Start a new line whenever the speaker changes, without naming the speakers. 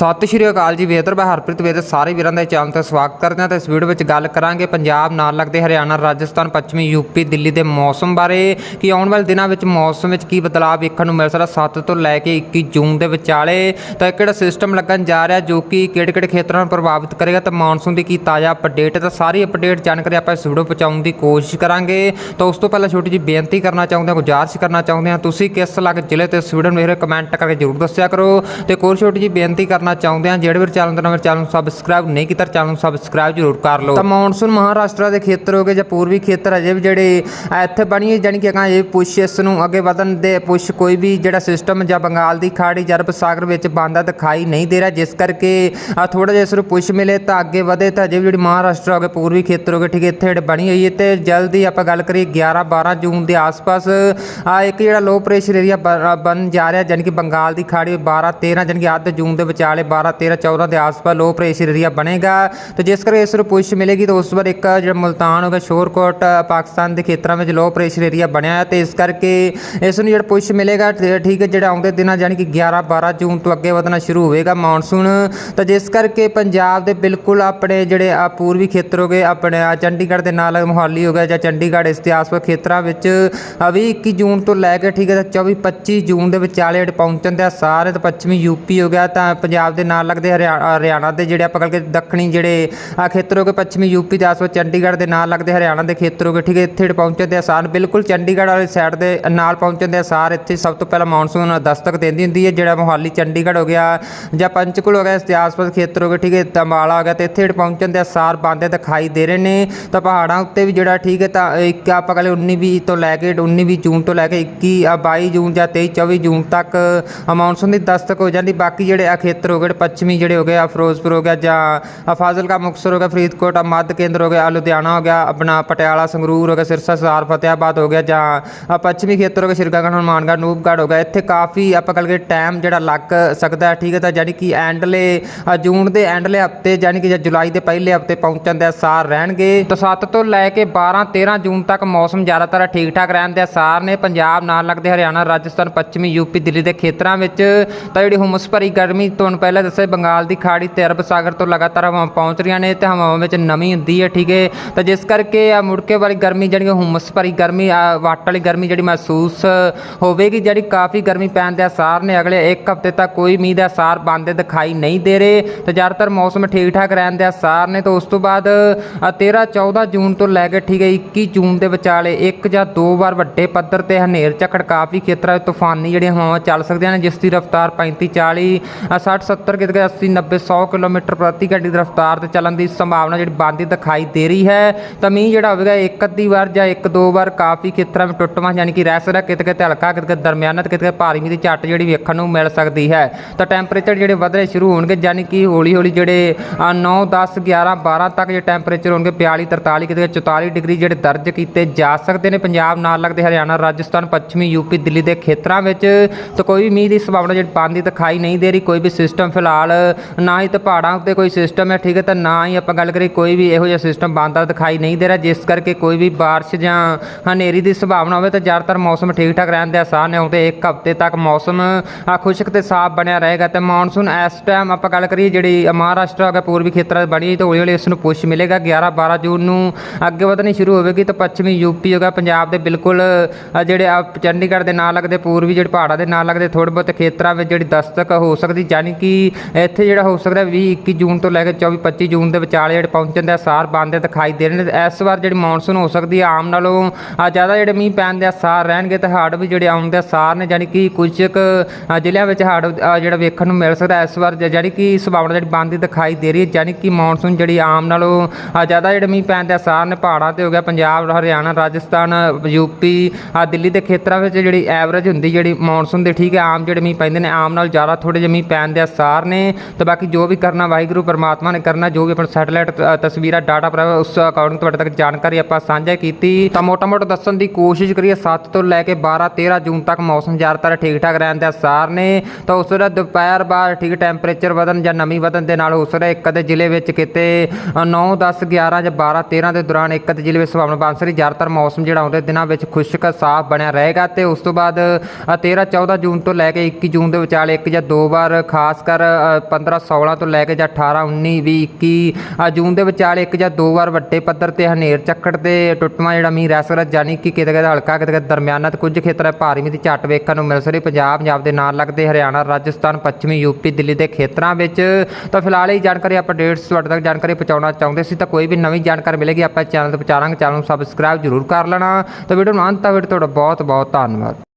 ਸਤਿ ਸ਼੍ਰੀ ਅਕਾਲ ਜੀ ਵੇਦਰ ਮੈਂ ਹਰਪ੍ਰੀਤ ਵੇਦਰ ਸਾਰੇ ਵੀਰਾਂ ਦਾ ਚੈਨਲ ਤੇ ਸਵਾਗਤ ਕਰਦੇ ਹਾਂ ਤੇ ਇਸ ਵੀਡੀਓ ਵਿੱਚ ਗੱਲ ਕਰਾਂਗੇ ਪੰਜਾਬ ਨਾਲ ਲੱਗਦੇ ਹਰਿਆਣਾ, ਰਾਜਸਥਾਨ, ਪੱਛਮੀ ਯੂਪੀ ਦਿੱਲੀ ਦੇ ਮੌਸਮ ਬਾਰੇ ਕਿ ਆਉਣ ਵਾਲੇ ਦਿਨਾਂ ਵਿੱਚ ਮੌਸਮ ਵਿੱਚ ਕੀ ਬਦਲਾਅ ਵੇਖਣ ਨੂੰ ਮਿਲ ਸਕਦਾ 7 ਤੋਂ ਲੈ ਕੇ 21 ਜੂਨ ਦੇ ਵਿਚਾਲੇ। ਤਾਂ ਇਹ ਕਿਹੜਾ ਸਿਸਟਮ ਲੱਗਣ ਜਾ ਰਿਹਾ ਜੋ ਕਿ ਕਿਹੜੇ ਕਿਹੜੇ ਖੇਤਰਾਂ ਨੂੰ ਪ੍ਰਭਾਵਿਤ ਕਰੇਗਾ ਤੇ ਮੌਨਸੂਨ ਦੀ ਕੀ ਤਾਜ਼ਾ ਅਪਡੇਟ ਹੈ ਤਾਂ ਸਾਰੀ ਅਪਡੇਟ ਜਾਣਕਾਰੀ ਆਪਾਂ ਇਸ ਵੀਡੀਓ ਪਹੁੰਚਾਉਣ ਦੀ ਕੋਸ਼ਿਸ਼ ਕਰਾਂਗੇ। ਤਾਂ ਉਸ ਤੋਂ ਪਹਿਲਾਂ ਛੋਟੀ ਜਿਹੀ ਬੇਨਤੀ ਕਰਨਾ ਚਾਹੁੰਦੇ ਹਾਂ, ਗੁਜ਼ਾਰਿਸ਼ ਕਰਨਾ ਚਾਹੁੰਦੇ ਹਾਂ, ਤੁਸੀਂ ਕਿਸ ਇਲਾਕੇ ਜ਼ਿਲ੍ਹੇ ਤੇ ਇਸ ਵੀਡੀਓ ਨੂੰ ਮੇਰੇ ਕਮੈਂਟ ਕਰਕੇ ਜ਼ਰੂਰ ਦੱਸਿਆ ਕਰੋ। ਤੇ ਇੱਕ ਛੋਟੀ ਜਿਹੀ ਬੇਨਤੀ ਕਰਨਾ ਚਾਹੁੰਦੇ ਹਾਂ ਜਿਹੜੇ ਵੀ ਚੈਨਲ ਤੇ ਨਵੇਂ ਚੈਨਲ ਨੂੰ ਸਬਸਕ੍ਰਾਈਬ ਨਹੀਂ ਕੀਤਾ ਚੈਨਲ ਨੂੰ ਸਬਸਕ੍ਰਾਈਬ ਜ਼ਰੂਰ ਕਰ ਲਓ। ਤਾਂ ਮੌਨਸੂਨ ਮਹਾਰਾਸ਼ਟਰ ਦੇ ਖੇਤਰ ਹੋ ਗਏ ਜਾਂ ਪੂਰਬੀ ਖੇਤਰ ਅਜੇ ਵੀ ਜਿਹੜੇ ਇੱਥੇ ਬਣੀ ਜਾਨੀ ਕਿ ਕਹਾਂ ਇਹ ਪੁਸ਼ ਇਸ ਨੂੰ ਅੱਗੇ ਵਧਣ ਦੇ ਪੁਸ਼ ਕੋਈ ਵੀ ਜਿਹੜਾ ਸਿਸਟਮ ਜਾਂ ਬੰਗਾਲ ਦੀ ਖਾੜੀ ਜਾਂ ਸਾਗਰ ਵਿੱਚ ਬੰਦਾ ਦਿਖਾਈ ਨਹੀਂ ਦੇ ਰਿਹਾ, ਜਿਸ ਕਰਕੇ ਥੋੜਾ ਜਿਹਾ ਇਸ ਨੂੰ ਪੁਸ਼ ਮਿਲੇ ਤਾਂ ਅੱਗੇ ਵਧੇ, ਤਾਂ ਅਜੇ ਵੀ ਜਿਹੜੀ ਮਹਾਰਾਸ਼ਟਰ ਹੋ ਗਏ, ਪੂਰਬੀ ਖੇਤਰ ਹੋ ਗਏ, ਠੀਕ ਹੈ, ਇੱਥੇ ਜਿਹੜੇ ਬਣੀ ਹੋਈ ਹੈ ਤੇ ਜਲਦੀ ਆਪਾਂ ਗੱਲ ਕਰੀਏ 11 12 ਜੂਨ ਦੇ ਆਸ-ਪਾਸ ਆ ਇੱਕ ਜਿਹੜਾ ਲੋ ਪ੍ਰੈਸ਼ਰ ਏਰੀਆ ਬਣ ਜਾ ਰਿਹਾ ਜਾਨੀ ਕਿ ਬੰਗਾਲ ਦੀ ਖਾੜੀ 12 13 ਜਾਨੀ ਕਿ ਅੱਧ ਜੂਨ ਦੇ ਵਿਚਾਲੇ 12 13 14 ਦੇ ਆਸ-ਪਾਸ ਲੋ ਪ੍ਰੈਸ਼ਰ ਏਰੀਆ ਬਣੇਗਾ। ਤੇ ਜਿਸ ਕਰਕੇ ਇਸ ਨੂੰ ਪੁਸ਼ ਮਿਲੇਗੀ, ਤਾਂ ਉਸ ਵਾਰ ਇੱਕ ਜਿਹੜਾ ਮੁਲਤਾਨ ਹੋ ਗਿਆ, ਸ਼ੋਰਕੋਟ ਪਾਕਿਸਤਾਨ ਦੇ ਖੇਤਰਾਂ ਵਿੱਚ ਲੋ ਪ੍ਰੈਸ਼ਰ ਏਰੀਆ ਬਣਿਆ ਹੈ। ਤੇ ਇਸ ਕਰਕੇ ਇਸ ਨੂੰ ਜਿਹੜਾ ਪੁਸ਼ ਮਿਲੇਗਾ ਠੀਕ ਹੈ, ਜਿਹੜਾ ਆਉਂਦੇ ਦਿਨਾਂ ਜਾਨੀ ਕਿ 11 12 ਜੂਨ ਤੋਂ ਅੱਗੇ ਵਧਣਾ ਸ਼ੁਰੂ ਹੋਵੇਗਾ ਮੌਨਸੂਨ। ਤਾਂ ਜਿਸ ਕਰਕੇ ਪੰਜਾਬ ਦੇ ਬਿਲਕੁਲ ਆਪਣੇ ਜਿਹੜੇ ਆ ਪੂਰਬੀ ਖੇਤਰ ਹੋ ਗਏ, ਆਪਣੇ ਚੰਡੀਗੜ੍ਹ ਦੇ ਨਾਲ ਮੋਹਾਲੀ ਹੋ ਗਿਆ ਜਾਂ ਚੰਡੀਗੜ੍ਹ ਇਸ ਦੇ ਆਸ-ਪਾਸ ਖੇਤਰਾਂ ਵਿੱਚ, ਆ ਵੀ 21 ਜੂਨ ਤੋਂ ਲੈ ਕੇ ਠੀਕ ਹੈ, ਤਾਂ 24 25 ਜੂਨ ਦੇ ਵਿਚਾਲੇ ਜਿਹੜੇ ਪਹੁੰਚਣ ਦਾ ਸਾਰੇ ਤੇ ਪੱਛਮੀ ਯੂਪੀ ਹੋ ਗਿਆ, ਤਾਂ ਪੰਜਾਬ ਪੰਜਾਬ ਦੇ ਨਾਲ ਲੱਗਦੇ ਹਰਿਆ- ਹਰਿਆਣਾ ਦੇ ਜਿਹੜੇ ਆਪਾਂ ਗੱਲ ਕੇ ਦੱਖਣੀ ਜਿਹੜੇ ਆ ਖੇਤਰ ਹੋ ਗਏ ਪੱਛਮੀ ਯੂਪੀ ਦੇ ਆਸ-ਪਾਸ ਚੰਡੀਗੜ੍ਹ ਦੇ ਨਾਲ ਲੱਗਦੇ ਹਰਿਆਣਾ ਦੇ ਖੇਤਰ ਹੋ ਗਏ, ਠੀਕ ਹੈ, ਇੱਥੇ ਜਿਹੜੇ ਪਹੁੰਚਣ ਦੇ ਆਸਾਰ ਬਿਲਕੁਲ ਚੰਡੀਗੜ੍ਹ ਵਾਲੀ ਸਾਈਡ ਦੇ ਨਾਲ ਪਹੁੰਚਣ ਦੇ ਆਸਾਰ ਇੱਥੇ ਸਭ ਤੋਂ ਪਹਿਲਾਂ ਮੌਨਸੂਨ ਦਸਤਕ ਦਿੰਦੀ ਹੁੰਦੀ ਹੈ, ਜਿਹੜਾ ਮੋਹਾਲੀ ਚੰਡੀਗੜ੍ਹ ਹੋ ਗਿਆ, ਜਾਂ ਪੰਚਕੁਲ ਹੋ ਗਿਆ, ਇਸ ਦੇ ਆਸ-ਪਾਸ ਖੇਤਰ ਹੋ ਠੀਕ ਹੈ, ਤੰਬਾਲਾ ਹੋ ਗਿਆ, ਤੇ ਇੱਥੇ ਜਿਹੜੇ ਪਹੁੰਚਣ ਦੇ ਆਸਾਰ ਬੰਦੇ ਦਿਖਾਈ ਦੇ ਰਹੇ ਨੇ, ਤਾਂ ਪਹਾੜਾਂ ਉੱਤੇ ਵੀ ਜਿਹੜਾ, ਠੀਕ ਹੈ, ਤਾਂ ਇੱਕ ਆਪਾਂ ਕਹਿੰਦੇ 19 20 ਤੋਂ ਲੈ ਕੇ 19 20 ਜੂਨ ਤੋਂ ਲੈ ਕੇ 21 ਆ 22 ਜੂਨ ਜਾਂ 23 24 ਜੂਨ ਤੱਕ ਮੌਨਸੂਨ ਦੀ ਦਸਤਕ ਹੋ ਜਾਂਦੀ, ਬਾਕੀ ਜਿਹੜੇ ਆ ਖੇਤਰ ਹੋ ਗਏ ਪੱਛਮੀ ਜਿਹੜੇ ਹੋ ਗਏ ਆ, ਫਿਰੋਜ਼ਪੁਰ ਹੋ ਗਿਆ ਜਾਂ ਆ ਫਾਜ਼ਿਲਕਾ, ਮੁਕਤਸਰ ਹੋ ਗਿਆ, ਫਰੀਦਕੋਟ, ਆ ਮੱਧ ਕੇਂਦਰ ਹੋ ਗਿਆ ਲੁਧਿਆਣਾ ਹੋ ਗਿਆ, ਆਪਣਾ ਪਟਿਆਲਾ, ਸੰਗਰੂਰ ਹੋ ਗਿਆ, ਸਿਰਸਾ ਸਹਾਰ ਫਤਿਆਬਾਦ ਹੋ ਗਿਆ ਜਾਂ ਪੱਛਮੀ ਖੇਤਰ ਹੋ ਗਿਆ ਸ਼੍ਰੀ ਗੰਗਾ ਹਨੂਮਾਨਗੜ੍ਹ, ਨੂਪਗੜ੍ਹ ਹੋ ਗਿਆ। ਇੱਥੇ ਕਾਫੀ ਆਪਾਂ ਗੱਲ ਟਾਈਮ ਜਿਹੜਾ ਲੱਗ ਸਕਦਾ ਹੈ, ਠੀਕ ਹੈ ਤਾਂ ਯਾਨੀ ਕਿ ਐਂਡਲੇ ਜੂਨ ਦੇ ਐਂਡਲੇ ਹਫ਼ਤੇ ਯਾਨੀ ਕਿ ਜਾਂ ਜੁਲਾਈ ਦੇ ਪਹਿਲੇ ਹਫ਼ਤੇ ਪਹੁੰਚਣ ਦੇ ਆਸਾਰ ਰਹਿਣਗੇ। ਤਾਂ 7 ਤੋਂ ਲੈ ਕੇ 12 13 ਜੂਨ ਤੱਕ ਮੌਸਮ ਜ਼ਿਆਦਾਤਰ ਠੀਕ ਠਾਕ ਰਹਿਣ ਦੇ ਅਸਾਰ ਨੇ। ਪੰਜਾਬ ਨਾਲ ਲੱਗਦੇ ਹਰਿਆਣਾ, ਰਾਜਸਥਾਨ, ਪੱਛਮੀ ਯੂਪੀ ਦਿੱਲੀ ਦੇ ਖੇਤਰਾਂ ਵਿੱਚ ਤਾਂ ਜਿਹੜੀ ਹੁਮਸ ਭਰੀ ਗਰਮੀ ਤੋਂ ਪਹਿਲਾਂ ਦੱਸਿਆ ਬੰਗਾਲ ਦੀ ਖਾੜੀ ਤੇ ਅਰਬ ਸਾਗਰ ਤੋਂ ਲਗਾਤਾਰ ਹਵਾਵਾਂ ਪਹੁੰਚ ਰਹੀਆਂ ਨੇ ਤੇ ਹਵਾਵਾਂ ਵਿੱਚ ਨਮੀ ਹੁੰਦੀ ਹੈ, ਠੀਕ ਹੈ। ਤਾਂ ਜਿਸ ਕਰਕੇ ਆ ਮੁੜਕੇ ਵਾਲੀ ਗਰਮੀ ਜਿਹੜੀ ਹੁਮਸ ਭਰੀ ਗਰਮੀ ਆ, ਵਾਟ ਵਾਲੀ ਗਰਮੀ ਜਿਹੜੀ ਮਹਿਸੂਸ ਹੋਵੇਗੀ, ਜਿਹੜੀ ਕਾਫੀ ਗਰਮੀ ਪੈਣ ਦੇ ਅਸਾਰ ਨੇ। ਅਗਲੇ ਇੱਕ ਹਫ਼ਤੇ ਤੱਕ ਕੋਈ ਮੀਂਹ ਦੇ ਅਸਾਰ ਬੰਦੇ ਦਿਖਾਈ ਨਹੀਂ ਦੇ ਰਹੇ ਤੇ ਜ਼ਿਆਦਾਤਰ ਮੌਸਮ ਠੀਕ ਠਾਕ ਰਹਿਣ ਦੇ ਅਸਾਰ ਨੇ। ਤਾਂ ਉਸ ਤੋਂ ਬਾਅਦ ਆ 13 14 ਜੂਨ ਤੋਂ ਲੈ ਕੇ, ਠੀਕ ਹੈ 21 ਜੂਨ ਦੇ ਵਿਚਾਲੇ ਇੱਕ ਜਾਂ ਦੋ ਵਾਰ ਵੱਡੇ ਪੱਧਰ ਤੇ ਹਨੇਰ ਝੱਖੜ ਕਾਫੀ ਖੇਤਰਾਂ ਵਿੱਚ ਤੂਫਾਨੀ ਜਿਹੜੀਆਂ ਹਵਾਵਾਂ ਚੱਲ ਸਕਦੀਆਂ ਨੇ, ਜਿਸ ਦੀ ਰਫ਼ਤਾਰ 35 40 ਆ 60 70 ਕਿਤੇ 80 90 100 ਕਿਲੋਮੀਟਰ ਪ੍ਰਤੀ ਘੰਟੇ ਦੀ ਰਫ਼ਤਾਰ ਤੇ ਚੱਲਣ ਦੀ ਸੰਭਾਵਨਾ ਜਿਹੜੀ ਬਣਦੀ ਦਿਖਾਈ ਦੇ ਰਹੀ ਹੈ। ਤਾਂ ਮੀਂਹ ਜਿਹੜਾ ਹੋਵੇਗਾ ਇੱਕ ਅੱਧੀ ਵਾਰ ਜਾਂ ਇੱਕ ਦੋ ਵਾਰ ਕਾਫੀ ਖੇਤਰਾਂ ਵਿੱਚ ਟੁੱਟਵਾਂ ਯਾਨੀ ਕਿ ਰਹਿ ਸਕਦਾ, ਕਿਤੇ ਕਿਤੇ ਹਲਕਾ, ਕਿਤੇ ਕਿਤੇ ਦਰਮਿਆਨਾ ਤੇ ਕਿਤੇ ਕਿਤੇ ਭਾਰੀ ਮੀਂਹ ਦੀ ਝੱਟ ਜਿਹੜੀ ਵੇਖਣ ਨੂੰ ਮਿਲ ਸਕਦੀ ਹੈ। ਤਾਂ ਟੈਂਪਰੇਚਰ ਜਿਹੜੇ ਵਧਣੇ ਸ਼ੁਰੂ ਹੋਣਗੇ ਯਾਨੀ ਕਿ ਹੌਲੀ ਹੌਲੀ ਜਿਹੜੇ 9 10 11 12 ਤੱਕ ਜਿਹੜੇ ਟੈਂਪਰੇਚਰ ਹੋਣਗੇ 42 43 ਕਿਤੇ ਕਿਤੇ 44 ਡਿਗਰੀ ਜਿਹੜੇ ਦਰਜ ਕੀਤੇ ਜਾ ਸਕਦੇ ਨੇ। ਪੰਜਾਬ ਨਾਲ ਲੱਗਦੇ ਹਰਿਆਣਾ, ਰਾਜਸਥਾਨ, ਪੱਛਮੀ ਯੂਪੀ ਦਿੱਲੀ ਦੇ ਖੇਤਰਾਂ ਵਿੱਚ ਤਾਂ ਕੋਈ ਵੀ ਮੀਂਹ ਦੀ ਸੰਭਾਵਨਾ ਜਿਹੜੀ ਪਾਉਂਦੀ ਦਿਖਾਈ ਨਹੀਂ ਦੇ ਰਹੀ, ਕੋਈ ਵੀ ਸਿਸਟਮ ਫਿਲਹਾਲ ਨਾ ਹੀ ਤਾਂ ਪਹਾੜਾਂ ਉੱਤੇ ਕੋਈ ਸਿਸਟਮ ਹੈ, ਠੀਕ ਹੈ, ਤਾਂ ਨਾ ਹੀ ਆਪਾਂ ਗੱਲ ਕਰੀਏ ਕੋਈ ਵੀ ਇਹੋ ਜਿਹਾ ਸਿਸਟਮ ਬਣਦਾ ਦਿਖਾਈ ਨਹੀਂ ਦੇ ਰਿਹਾ, ਜਿਸ ਕਰਕੇ ਕੋਈ ਵੀ ਬਾਰਿਸ਼ ਜਾਂ ਹਨੇਰੀ ਦੀ ਸੰਭਾਵਨਾ ਹੋਵੇ ਤਾਂ ਜ਼ਿਆਦਾਤਰ ਮੌਸਮ ਠੀਕ ਠਾਕ ਰਹਿਣ ਦੇ ਆਸਾਨ ਨੇ। ਆਉਂਦੇ ਇੱਕ ਹਫ਼ਤੇ ਤੱਕ ਮੌਸਮ ਖੁਸ਼ਕ ਤੇ ਸਾਫ਼ ਬਣਿਆ ਰਹੇਗਾ ਤੇ ਮੌਨਸੂਨ ਇਸ ਟਾਈਮ ਆਪਾਂ ਗੱਲ ਕਰੀਏ ਜਿਹੜੀ ਮਹਾਰਾਸ਼ਟਰ ਹੋ ਗਿਆ ਪੂਰਬੀ ਖੇਤਰਾਂ ਬਣੀ ਤਾਂ ਹੌਲੀ ਹੌਲੀ ਇਸ ਨੂੰ ਪੁਸ਼ ਮਿਲੇਗਾ। 11 12 ਜੂਨ ਨੂੰ ਅੱਗੇ ਵਧਣੀ ਸ਼ੁਰੂ ਹੋਵੇਗੀ ਤਾਂ ਪੱਛਮੀ ਯੂਪੀ ਹੋ ਗਿਆ ਪੰਜਾਬ ਦੇ ਬਿਲਕੁਲ ਜਿਹੜੇ ਚੰਡੀਗੜ੍ਹ ਦੇ ਨਾਲ ਲੱਗਦੇ ਪੂਰਬੀ, ਜਿਹੜੇ ਪਹਾੜਾਂ ਦੇ ਨਾਲ ਲੱਗਦੇ ਥੋੜ੍ਹੇ ਬਹੁਤ ਖੇਤਰਾਂ ਵਿੱਚ ਜਿਹੜੀ ਦਸਤਕ ਹੋ ਸਕਦੀ ਯਾਨੀ ਕਿ ਇੱਥੇ ਜਿਹੜਾ ਹੋ ਸਕਦਾ 20 21 ਜੂਨ ਤੋਂ ਲੈ ਕੇ 24 25 ਜੂਨ ਦੇ ਵਿਚਾਲੇ ਜਿਹੜੇ ਪਹੁੰਚਣ ਦੇ ਆਸਾਰ ਬਣਦੇ ਦਿਖਾਈ ਦੇ ਰਹੇ ਨੇ। ਇਸ ਵਾਰ ਜਿਹੜੀ ਮੌਨਸੂਨ ਹੋ ਸਕਦੀ ਹੈ, ਆਮ ਨਾਲੋਂ ਜ਼ਿਆਦਾ ਜਿਹੜੇ ਮੀਂਹ ਪੈਣ ਦੇ ਅਸਾਰ ਰਹਿਣਗੇ ਤੇ ਹੜ੍ਹ ਵੀ ਜਿਹੜੇ ਆਉਣ ਦੇ ਆਸਾਰ ਨੇ ਯਾਨੀ ਕਿ ਕੁਝ ਕੁ ਜ਼ਿਲ੍ਹਿਆਂ ਵਿੱਚ ਹੜ੍ਹ ਜਿਹੜਾ ਵੇਖਣ ਨੂੰ ਮਿਲ ਸਕਦਾ ਇਸ ਵਾਰ, ਜ- ਯਾਨੀ ਕਿ ਸੰਭਾਵਨਾ ਜਿਹੜੀ ਬਣਦੀ ਦਿਖਾਈ ਦੇ ਰਹੀ ਹੈ ਯਾਨੀ ਕਿ ਮੌਨਸੂਨ ਜਿਹੜੀ ਆਮ ਨਾਲੋਂ ਜ਼ਿਆਦਾ ਜਿਹੜੇ ਮੀਂਹ ਪੈਣ ਦੇ ਅਸਾਰ ਨੇ, ਪਹਾੜਾਂ ਤੇ ਹੋ ਗਿਆ, ਪੰਜਾਬ, ਹਰਿਆਣਾ, ਰਾਜਸਥਾਨ, ਯੂਪੀ ਆ ਦਿੱਲੀ ਦੇ ਖੇਤਰਾਂ ਵਿੱਚ ਜਿਹੜੀ ਐਵਰੇਜ ਹੁੰਦੀ, ਜਿਹੜੀ ਮੌਨਸੂਨ ਦੇ ਠੀਕ ਹੈ, ਆਮ ਜਿਹੜੇ ਮੀਂਹ ਪੈਂਦੇ ਨੇ, ਆਮ ਨਾਲ ਜ਼ਿਆਦਾ ਥੋੜੇ ਜਿਹੇ ਮੀਂਹ ਪੈਣ ਦੇ ਆਸਾਰ ਨੇ ਤੇ ਬਾਕੀ ਜੋ ਵੀ ਕਰਨਾ ਵਾਹਿਗੁਰੂ ਪਰਮਾਤਮਾ ਨੇ ਕਰਨਾ ਜੋ ਵੀ ਆਪਣਾ ਸੈਟਲਾਈਟ ਤਸਵੀਰਾਂ ਡਾਟਾ ਪਰ ਉਸ ਅਕਾਊਂਟ ਤੁਹਾਡੇ ਤੱਕ ਜਾਣਕਾਰੀ ਆਪਾਂ ਸਾਂਝਾ ਕੀਤੀ। ਤਾਂ ਮੋਟਾ-ਮੋਟਾ ਦੱਸਣ ਦੀ ਕੋਸ਼ਿਸ਼ ਕਰੀਏ 7 ਤੋਂ ਲੈ ਕੇ 12 13 ਜੂਨ ਤੱਕ ਮੌਸਮ ਜ਼ਿਆਦਾਤਰ ਠੀਕ ਠਾਕ ਰਹਿਣ ਦੇ ਅਸਾਰ ਨੇ। ਤਾਂ ਉਸ ਵੇਲੇ ਦੁਪਹਿਰ ਬਾਅਦ ਠੀਕ ਟੈਂਪਰੇਚਰ ਵਧਣ ਜਾਂ ਨਮੀ ਵਧਣ ਦੇ ਨਾਲ ਉਸ ਸਕਦਾ ਇੱਕ ਅੱਧੇ ਜ਼ਿਲ੍ਹੇ ਵਿੱਚ ਕਿਤੇ 9 10 11 ਜਾਂ 12 13 ਦੇ ਦੌਰਾਨ ਇੱਕ ਅੱਧੇ ਜ਼ਿਲ੍ਹੇ ਵਿੱਚ ਸੰਭਾਵਨਾ ਬਣ ਸਕਦੀ ਜ਼ਿਆਦਾਤਰ ਮੌਸਮ ਜਿਹੜਾ ਆਉਂਦੇ ਦਿਨਾਂ ਵਿੱਚ ਖੁਸ਼ਕ ਸਾਫ਼ ਬਣਿਆ ਰਹੇਗਾ ਤੇ ਉਸ ਤੋਂ ਬਾਅਦ ਅ, 13 14 ਜੂਨ ਤੋਂ ਲੈ ਕੇ 21 ਜੂਨ ਦੇ ਵਿਚਾਲੇ ਇੱਕ ਜਾਂ ਦੋ ਵਾਰ ਖਾਸ ਕਰ 15 16 ਤੋਂ ਲੈ ਕੇ ਜਾਂ 18 19 20 21 ਜੂਨ ਦੇ ਵਿਚਾਲੇ ਇੱਕ ਜਾਂ ਦੋ ਵਾਰ ਵੱਡੇ ਪੱਧਰ ਤੇ ਹਨੇਰ ਚੱਕੜ ਤੇ ਟੁੱਟਵਾਂ ਜਿਹੜਾ ਮੀਂਹ ਰਹਿ ਸਕਦਾ ਜਾਨੀ ਕਿ ਕਿਤੇ ਕਿਤੇ ਹਲਕਾ, ਕਿਤੇ ਕਿਤੇ ਦਰਮਿਆਨਾ ਤੇ ਕੁਝ ਖੇਤਰਾਂ 'ਚ ਭਾਰੀ ਮੀਂਹ ਦੀ ਝੱਟ ਵੇਖਣ ਨੂੰ ਮਿਲ ਸਕਦੀ। ਪੰਜਾਬ ਪੰਜਾਬ ਦੇ ਨਾਲ ਲੱਗਦੇ ਹਰਿਆਣਾ, ਰਾਜਸਥਾਨ, ਪੱਛਮੀ ਯੂਪੀ ਦਿੱਲੀ ਦੇ ਖੇਤਰਾਂ ਵਿੱਚ ਤਾਂ ਫਿਲਹਾਲ ਇਹ ਜਾਣਕਾਰੀ ਅਪਡੇਟਸ ਤੁਹਾਡੇ ਤੱਕ ਜਾਣਕਾਰੀ ਪਹੁੰਚਾਉਣਾ ਚਾਹੁੰਦੇ ਸੀ। ਤਾਂ ਕੋਈ ਵੀ ਨਵੀਂ ਜਾਣਕਾਰੀ ਮਿਲੇਗੀ, ਆਪਾਂ ਚੈਨਲ ਤੇ ਪਹੁੰਚਾਵਾਂਗੇ, ਚੈਨਲ ਨੂੰ ਸਬਸਕ੍ਰਾਈਬ ਜ਼ਰੂਰ ਕਰ ਲੈਣਾ। ਤਾਂ ਵੀਡੀਓ ਨੂੰ ਅੰਤ ਤੱਕ ਵੇਖ, ਤੁਹਾਡਾ ਬਹੁਤ ਬਹੁਤ ਧੰਨਵਾਦ।